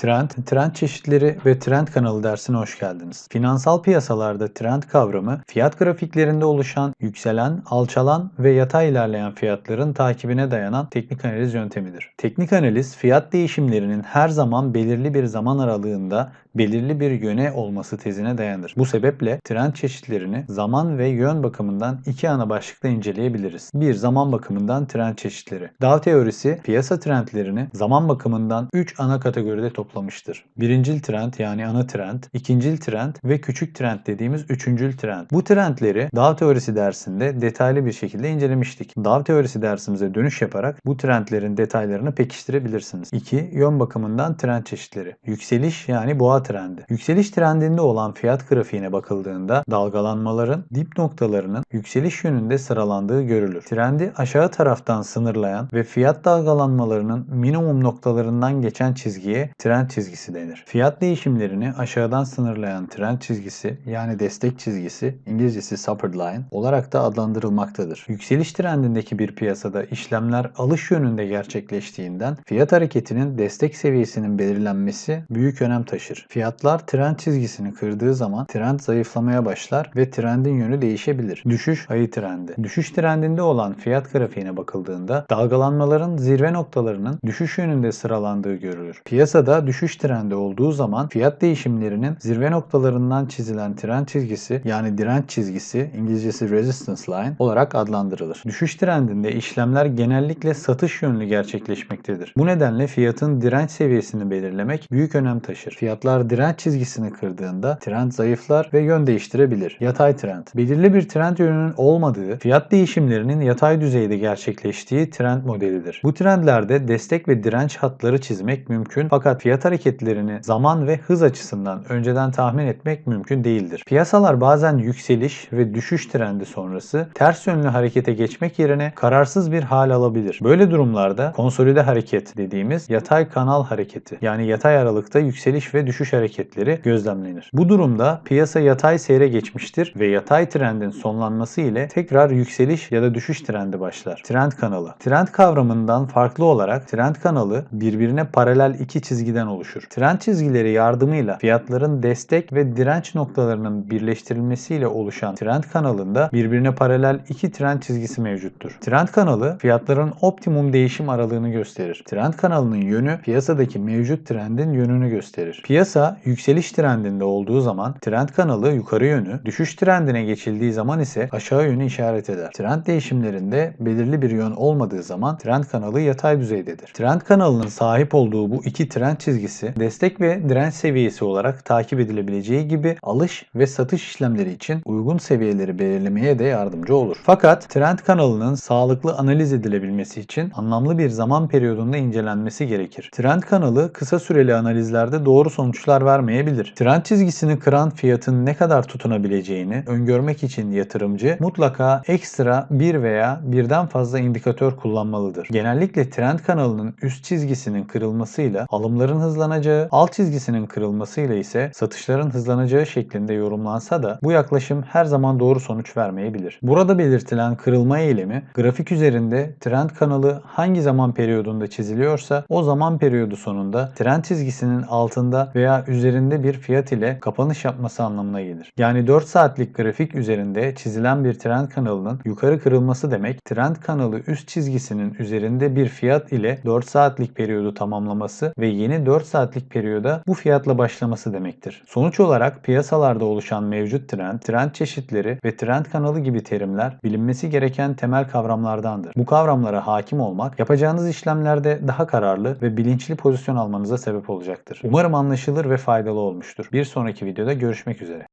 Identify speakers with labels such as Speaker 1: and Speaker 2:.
Speaker 1: Trend, trend çeşitleri ve trend kanalı dersine hoş geldiniz. Finansal piyasalarda trend kavramı, fiyat grafiklerinde oluşan, yükselen, alçalan ve yatay ilerleyen fiyatların takibine dayanan teknik analiz yöntemidir. Teknik analiz, fiyat değişimlerinin her zaman belirli bir zaman aralığında belirli bir yöne olması tezine dayanır. Bu sebeple trend çeşitlerini zaman ve yön bakımından iki ana başlıkta inceleyebiliriz. Bir zaman bakımından trend çeşitleri. Dow teorisi piyasa trendlerini zaman bakımından 3 ana kategoride toplamıştır. Birincil trend yani ana trend, ikincil trend ve küçük trend dediğimiz üçüncül trend. Bu trendleri Dow teorisi dersinde detaylı bir şekilde incelemiştik. Dow teorisi dersimize dönüş yaparak bu trendlerin detaylarını pekiştirebilirsiniz. 2. Yön bakımından trend çeşitleri. Yükseliş yani boğa trendi. Yükseliş trendinde olan fiyat grafiğine bakıldığında dalgalanmaların dip noktalarının yükseliş yönünde sıralandığı görülür. Trendi aşağı taraftan sınırlayan ve fiyat dalgalanmalarının minimum noktalarından geçen çizgiye trend çizgisi denir. Fiyat değişimlerini aşağıdan sınırlayan trend çizgisi yani destek çizgisi İngilizcesi support line olarak da adlandırılmaktadır. Yükseliş trendindeki bir piyasada işlemler alış yönünde gerçekleştiğinden fiyat hareketinin destek seviyesinin belirlenmesi büyük önem taşır. Fiyatlar trend çizgisini kırdığı zaman trend zayıflamaya başlar ve trendin yönü değişebilir. Düşüş ayı trendi. Düşüş trendinde olan fiyat grafiğine bakıldığında dalgalanmaların zirve noktalarının düşüş yönünde sıralandığı görülür. Piyasada düşüş trendi olduğu zaman fiyat değişimlerinin zirve noktalarından çizilen trend çizgisi yani direnç çizgisi İngilizcesi resistance line olarak adlandırılır. Düşüş trendinde işlemler genellikle satış yönlü gerçekleşmektedir. Bu nedenle fiyatın direnç seviyesini belirlemek büyük önem taşır. Fiyatlar direnç çizgisini kırdığında trend zayıflar ve yön değiştirebilir. Yatay trend. Belirli bir trend yönünün olmadığı, fiyat değişimlerinin yatay düzeyde gerçekleştiği trend modelidir. Bu trendlerde destek ve direnç hatları çizmek mümkün fakat fiyat hareketlerini zaman ve hız açısından önceden tahmin etmek mümkün değildir. Piyasalar bazen yükseliş ve düşüş trendi sonrası ters yönlü harekete geçmek yerine kararsız bir hal alabilir. Böyle durumlarda konsolide hareket dediğimiz yatay kanal hareketi yani yatay aralıkta yükseliş ve düşüş hareketleri gözlemlenir. Bu durumda piyasa yatay seyre geçmiştir ve yatay trendin sonlanması ile tekrar yükseliş ya da düşüş trendi başlar. Trend kanalı. Trend kavramından farklı olarak trend kanalı birbirine paralel iki çizgiden oluşur. Trend çizgileri yardımıyla fiyatların destek ve direnç noktalarının birleştirilmesiyle oluşan trend kanalında birbirine paralel iki trend çizgisi mevcuttur. Trend kanalı fiyatların optimum değişim aralığını gösterir. Trend kanalının yönü piyasadaki mevcut trendin yönünü gösterir. Piyasa yükseliş trendinde olduğu zaman trend kanalı yukarı yönü, düşüş trendine geçildiği zaman ise aşağı yönü işaret eder. Trend değişimlerinde belirli bir yön olmadığı zaman trend kanalı yatay düzeydedir. Trend kanalının sahip olduğu bu iki trend çizgisi destek ve direnç seviyesi olarak takip edilebileceği gibi alış ve satış işlemleri için uygun seviyeleri belirlemeye de yardımcı olur. Fakat trend kanalının sağlıklı analiz edilebilmesi için anlamlı bir zaman periyodunda incelenmesi gerekir. Trend kanalı kısa süreli analizlerde doğru sonuçlar vermeyebilir. Trend çizgisini kıran fiyatın ne kadar tutunabileceğini öngörmek için yatırımcı mutlaka ekstra bir veya birden fazla indikatör kullanmalıdır. Genellikle trend kanalının üst çizgisinin kırılmasıyla alımların hızlanacağı, alt çizgisinin kırılmasıyla ise satışların hızlanacağı şeklinde yorumlansa da bu yaklaşım her zaman doğru sonuç vermeyebilir. Burada belirtilen kırılma eğilimi grafik üzerinde trend kanalı hangi zaman periyodunda çiziliyorsa o zaman periyodu sonunda trend çizgisinin altında veya üzerinde bir fiyat ile kapanış yapması anlamına gelir. Yani 4 saatlik grafik üzerinde çizilen bir trend kanalının yukarı kırılması demek trend kanalı üst çizgisinin üzerinde bir fiyat ile 4 saatlik periyodu tamamlaması ve yeni 4 saatlik periyoda bu fiyatla başlaması demektir. Sonuç olarak piyasalarda oluşan mevcut trend, trend çeşitleri ve trend kanalı gibi terimler bilinmesi gereken temel kavramlardandır. Bu kavramlara hakim olmak yapacağınız işlemlerde daha kararlı ve bilinçli pozisyon almanıza sebep olacaktır. Umarım anlaşılır ve faydalı olmuştur. Bir sonraki videoda görüşmek üzere.